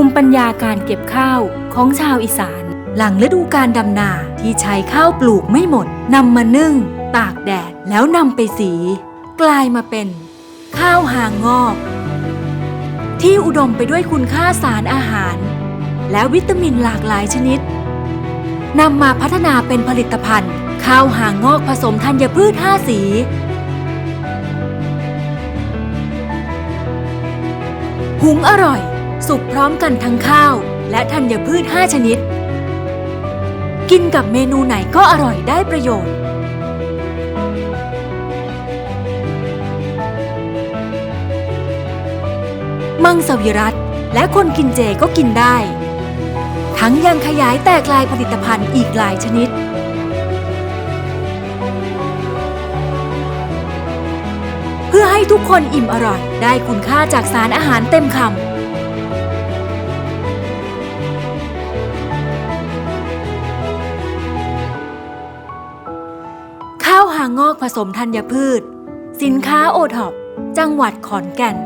ภูมิปัญญาการเก็บข้าวของชาวอีสาน หลังฤดูการดำนาที่ใช้ข้าวปลูกไม่หมดนำมานึ่ง ตากแดดแล้วนำไปสี กลายมาเป็น ข้าวหางงอก ที่อุดมไปด้วยคุณค่าสารอาหาร และวิตามินหลากหลายชนิดนำมาพัฒนาเป็นผลิตภัณฑ์ ข้าวหางงอกผสมธัญพืช 5 สี หุงอร่อย สุกพร้อมกันทั้งข้าว และธัญพืช 5 ชนิด กินกับเมนูไหนก็อร่อยได้ประโยชน์ มังสวิรัตและคนกินเจก็กินได้ ทั้งยังขยายแตกลายผลิตภัณฑ์อีกหลายชนิดเพื่อให้ทุกคนอิ่มอร่อย ได้คุณค่าจากสารอาหารเต็มคำาวหางงอกผสมธัญพืช สินค้าโอท็อปจังหวัดขอนแก่น